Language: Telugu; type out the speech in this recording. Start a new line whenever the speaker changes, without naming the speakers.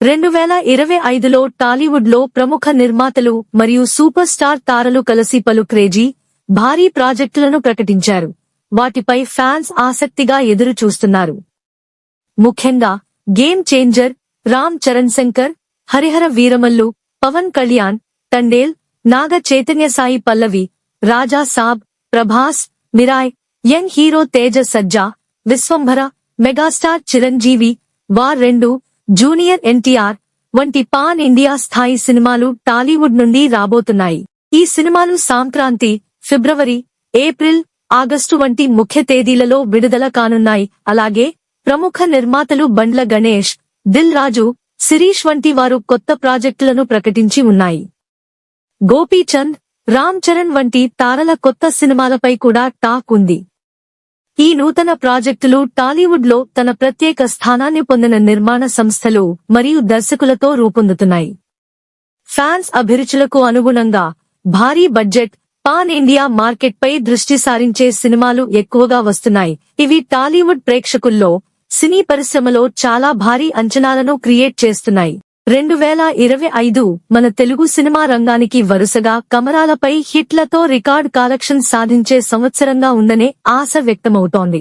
రెండు వేల ఇరవై ఐదులో టాలీవుడ్లో ప్రముఖ నిర్మాతలు మరియు సూపర్ స్టార్ తారలు కలిసి పలు క్రేజీ భారీ ప్రాజెక్టులను ప్రకటించారు. వాటిపై ఫ్యాన్స్ ఆసక్తిగా ఎదురు చూస్తున్నారు ముఖ్యంగా game changer Ram Charan Shankar Harihara Veeramallu Pawan Kalyan Thandel Naga Chaitanya Sai Pallavi Raja Saab Prabhas Mirai young hero Teja Sajja Vishwambhara megastar Chiranjeevi war రెండు జూనియర్ ఎన్టీఆర్ వంటి పాన్ ఇండియా స్థాయి సినిమాలు టాలీవుడ్ నుండి రాబోతున్నాయి. ఈ సినిమాలు సంక్రాంతి ఫిబ్రవరి ఏప్రిల్ ఆగస్టు వంటి ముఖ్య తేదీలలో విడుదల కానున్నాయి. అలాగే ప్రముఖ నిర్మాతలు బండ్ల గణేష్ దిల్ రాజు శిరీష్ వంటి వారు కొత్త ప్రాజెక్టులను ప్రకటించి ఉన్నాయి. గోపీచంద్ రామ్ చరణ్ వంటి తారల కొత్త సినిమాలపై కూడా టాక్ ఉంది. ఈ నూతన ప్రాజెక్టులు టాలీవుడ్లో తన ప్రత్యేక స్థానాన్ని పొందిన నిర్మాణ సంస్థలు మరియు దర్శకులతో రూపొందుతున్నాయి. ఫ్యాన్స్ అభిరుచులకు అనుగుణంగా భారీ బడ్జెట్ పాన్ ఇండియా మార్కెట్ పై దృష్టి సారించే సినిమాలు ఎక్కువగా వస్తున్నాయి. ఇవి టాలీవుడ్ ప్రేక్షకుల్లో సినీ పరిశ్రమలో చాలా భారీ అంచనాలను క్రియేట్ చేస్తున్నాయి. రెండు వేల ఇరవై ఐదు మన తెలుగు సినిమా రంగానికి వరుసగా కమరాలపై హిట్లతో రికార్డ్ కలెక్షన్ సాధించే సంవత్సరంగా ఉందనే ఆశ వ్యక్తమవుతోంది.